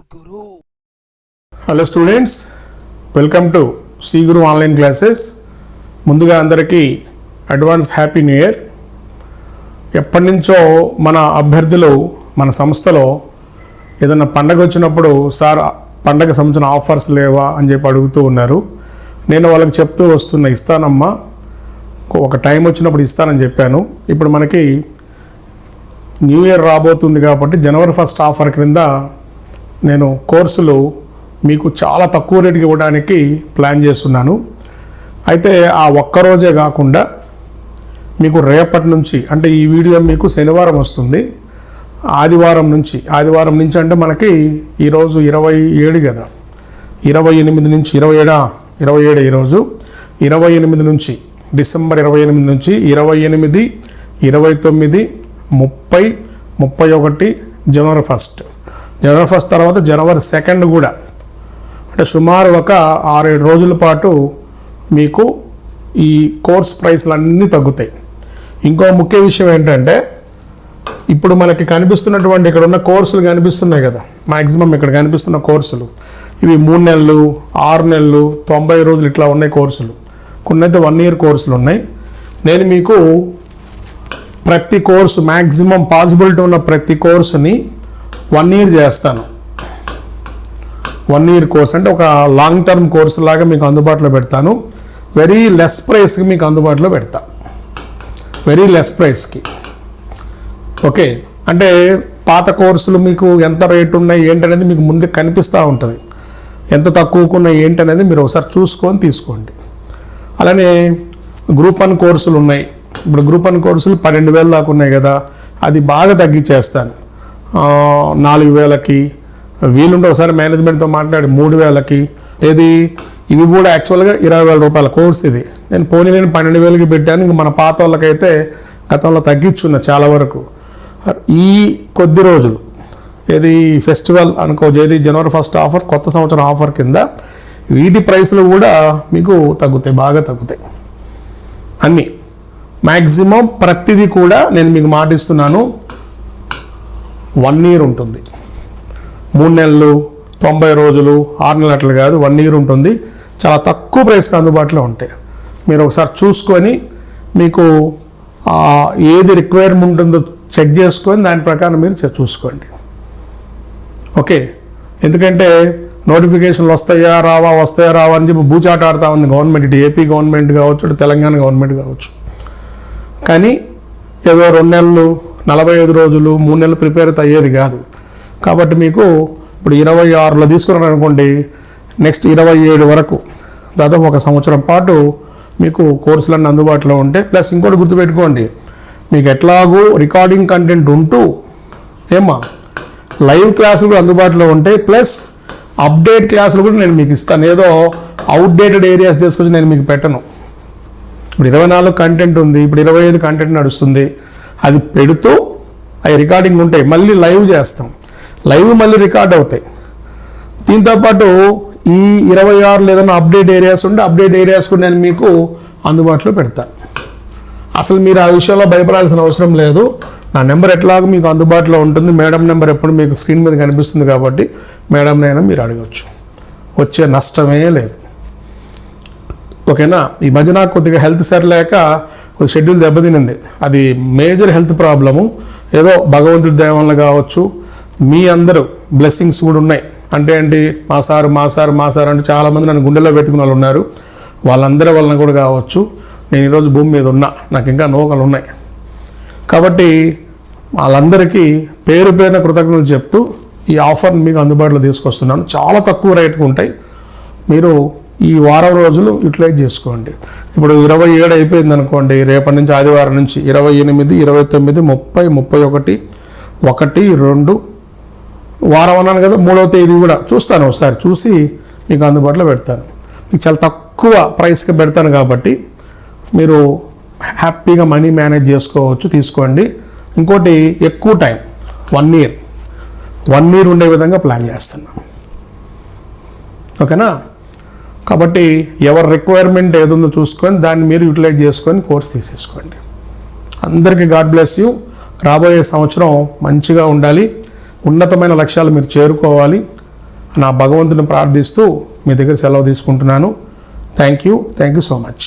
Guru. Hello students welcome to C Guru online classes ముందుగా అందరికీ advance happy new year ఎప్పటి నుంచో మన అభ్యర్థులు మన సంస్థలో ఏదైనా పండగ వచ్చినప్పుడు సార్ పండగ సంబంధించిన ఆఫర్స్ లేవా? అని చెప్పి అడుగుతూ ఉన్నారు. నేను వాళ్ళకి చెప్తూ వస్తున్న ఇస్తానమ్మా. ఒక టైం వచ్చినప్పుడు ఇస్తానని చెప్పాను. ఇప్పుడు మనకి న్యూ ఇయర్ రాబోతుంది కాబట్టి జనవరి ఫస్ట్ ఆఫర్ క్రింద నేను కోర్సులు మీకు చాలా తక్కువ రేటుకి ఇవ్వడానికి ప్లాన్ చేస్తున్నాను. అయితే ఆ ఒక్కరోజే కాకుండా మీకు రేపటి నుంచి అంటే ఈ వీడియో మీకు శనివారం వస్తుంది. ఆదివారం నుంచి ఆదివారం నుంచి అంటే మనకి ఈరోజు ఇరవై ఏడు కదా. ఇరవై ఎనిమిది నుంచి ఇరవై ఏడా? ఇరవై ఏడు ఈరోజు ఇరవై ఎనిమిది నుంచి డిసెంబర్ ఇరవై ఎనిమిది నుంచి ఇరవై ఎనిమిది ఇరవై తొమ్మిది ముప్పై ముప్పై ఒకటి జనవరి ఫస్ట్. జనవరి ఫస్ట్ తర్వాత జనవరి సెకండ్ కూడా. అంటే సుమారు ఒక ఆరేడు రోజుల పాటు మీకు ఈ కోర్స్ ప్రైస్లు అన్నీ తగ్గుతాయి. ఇంకో ముఖ్య విషయం ఏంటంటే ఇప్పుడు మనకి కనిపిస్తున్నటువంటి ఇక్కడ ఉన్న కోర్సులు కనిపిస్తున్నాయి కదా. మ్యాక్సిమం ఇక్కడ కనిపిస్తున్న కోర్సులు. ఇవి మూడు నెలలు ఆరు నెలలు తొంభై రోజులు ఇట్లా ఉన్నాయి కోర్సులు. కొన్ని అయితే వన్ ఇయర్ కోర్సులు ఉన్నాయి. నేను మీకు ప్రతి కోర్సు మ్యాక్సిమం పాసిబిలిటీ ఉన్న ప్రతి కోర్సుని వన్ ఇయర్ చేస్తాను. వన్ ఇయర్ కోర్స్ అంటే ఒక లాంగ్ టర్మ్ కోర్సు లాగా మీకు అందుబాటులో పెడతాను. వెరీ లెస్ ప్రైస్కి మీకు అందుబాటులో పెడతా. వెరీ లెస్ ప్రైస్కి ఓకే అంటే పాత కోర్సులు మీకు ఎంత రేటు ఉన్నాయి ఏంటనేది మీకు ముందే కనిపిస్తూ ఉంటుంది. ఎంత తక్కువకున్నాయి ఏంటనేది మీరు ఒకసారి చూసుకొని తీసుకోండి. అలానే గ్రూప్ వన్ కోర్సులు ఉన్నాయి. ఇప్పుడు గ్రూప్ వన్ కోర్సులు పన్నెండు వేలు దాకా ఉన్నాయి కదా అది బాగా తగ్గించేస్తాను నాలుగు వేలకి. వీలుంటే ఒకసారి మేనేజ్మెంట్తో మాట్లాడి మూడు వేలకి. ఏది? ఇవి కూడా యాక్చువల్గా ఇరవై వేల రూపాయల కోర్స్ ఇది. నేను పోనీ నేను పన్నెండు వేలకి పెట్టాను ఇంక మన పాత వాళ్ళకైతే గతంలో తగ్గించున్న చాలా వరకు. ఈ కొద్ది రోజులు ఏది? ఫెస్టివల్ అనుకో ఏది? జనవరి ఫస్ట్ ఆఫర్ కొత్త సంవత్సరం ఆఫర్ కింద వీటి ప్రైస్లు కూడా మీకు తగ్గుతాయి బాగా తగ్గుతాయి. అన్నీ. మ్యాక్సిమం ప్రతిదీ కూడా నేను మీకు మాటిస్తున్నాను. వన్ ఇయర్ ఉంటుంది. మూడు నెలలు తొంభై రోజులు ఆరు నెలలు అట్లా కాదు వన్ ఇయర్ ఉంటుంది. చాలా తక్కువ ప్రైస్కి అందుబాటులో ఉంటాయి. మీరు ఒకసారి చూసుకొని మీకు ఏది రిక్వైర్మెంట్ ఉందో చెక్ చేసుకొని దాని ప్రకారం మీరు చూసుకోండి. ఓకే? ఎందుకంటే నోటిఫికేషన్లు వస్తాయా రావా వస్తాయా రావా అని చెప్పి బూచాట ఆడుతూ ఉంది గవర్నమెంట్. ఇటు ఏపీ గవర్నమెంట్ కావచ్చు ఇటు తెలంగాణ గవర్నమెంట్ కావచ్చు. కానీ ఏదో రెండు నెలలు నలభై ఐదు రోజులు మూడు నెలలు ప్రిపేర్ అయ్యేది కాదు. కాబట్టి మీకు ఇప్పుడు ఇరవై ఆరులో తీసుకున్నారు అనుకోండి నెక్స్ట్ ఇరవై ఏడు వరకు దాదాపు ఒక సంవత్సరం పాటు మీకు కోర్సులన్నీ అందుబాటులో ఉంటే ప్లస్ ఇంకోటి గుర్తుపెట్టుకోండి మీకు ఎట్లాగూ రికార్డింగ్ కంటెంట్ ఉంటూ ఏమా లైవ్ క్లాసులు కూడా అందుబాటులో ఉంటాయి ప్లస్ అప్డేట్ క్లాసులు కూడా నేను మీకు ఇస్తాను. ఏదో అవుట్డేటెడ్ ఏరియాస్ తీసుకొచ్చి నేను మీకు పెట్టను. ఇప్పుడు ఇరవై నాలుగు కంటెంట్ ఉంది ఇప్పుడు ఇరవై ఐదు కంటెంట్ నడుస్తుంది అది పెడుతూ అవి రికార్డింగ్ ఉంటాయి. మళ్ళీ లైవ్ చేస్తాం. లైవ్ మళ్ళీ రికార్డ్ అవుతాయి. దీంతో పాటు ఈ ఇరవై ఆరులో ఏదైనా అప్డేట్ ఏరియాస్ ఉంటే అప్డేట్ ఏరియాస్ కూడా నేను మీకు అందుబాటులో పెడతాను అసలు మీరు ఆ విషయంలో భయపడాల్సిన అవసరం లేదు. నా నెంబర్ ఎట్లాగో మీకు అందుబాటులో ఉంటుంది. మేడం నెంబర్ ఎప్పుడు మీకు స్క్రీన్ మీద కనిపిస్తుంది కాబట్టి మేడం నైనా మీరు అడగవచ్చు వచ్చే నష్టమే లేదు. ఓకేనా? ఈ మధ్య నాకు కొద్దిగా హెల్త్ సరిలేక కొద్ది షెడ్యూల్ దెబ్బతినింది. అది మేజర్ హెల్త్ ప్రాబ్లము ఏదో భగవంతుడి దయ కావచ్చు. మీ అందరూ బ్లెస్సింగ్స్ కూడా ఉన్నాయి. అంటే ఏంటి? మా సారు మా సారు మా సార్ అంటే చాలామంది నన్ను గుండెలో పెట్టుకున్న వాళ్ళు ఉన్నారు. వాళ్ళందరి వలన కూడా కావచ్చు. నేను ఈరోజు భూమి మీద ఉన్నా. నాకు ఇంకా నూకలు ఉన్నాయి. కాబట్టి వాళ్ళందరికీ పేరు పేరున కృతజ్ఞతలు చెప్తూ ఈ ఆఫర్ని మీకు అందుబాటులో తీసుకొస్తున్నాను. చాలా తక్కువ రేటుకు ఉంటాయి. మీరు ఈ వారం రోజులు యూటిలైజ్ చేసుకోండి. ఇప్పుడు ఇరవై ఏడు అయిపోయింది అనుకోండి రేపటి నుంచి ఆదివారం నుంచి ఇరవై ఎనిమిది ఇరవై తొమ్మిది ముప్పై ముప్పై ఒకటి ఒకటి రెండు వారం అన్నాను కదా మూడవ తేదీ కూడా చూస్తాను ఒకసారి చూసి మీకు అందుబాటులో పెడతాను. మీకు చాలా తక్కువ ప్రైస్కి పెడతాను కాబట్టి మీరు హ్యాపీగా మనీ మేనేజ్ చేసుకోవచ్చు తీసుకోండి. ఇంకోటి ఎక్కువ time one year one year ఉండే విధంగా ప్లాన్ చేస్తున్నాను. ఓకేనా? కాబట్టి ఎవరి రిక్వైర్మెంట్ ఏదుందో చూసుకొని దాన్ని మీరు యూటిలైజ్ చేసుకొని కోర్స్ తీసేసుకోండి. అందరికీ గాడ్ బ్లెస్ యూ రాబోయే సంవత్సరం మంచిగా ఉండాలి. ఉన్నతమైన లక్ష్యాలు మీరు చేరుకోవాలి. నా భగవంతుని ప్రార్థిస్తూ మీ దగ్గర సెలవు తీసుకుంటున్నాను. Thank you thank you so much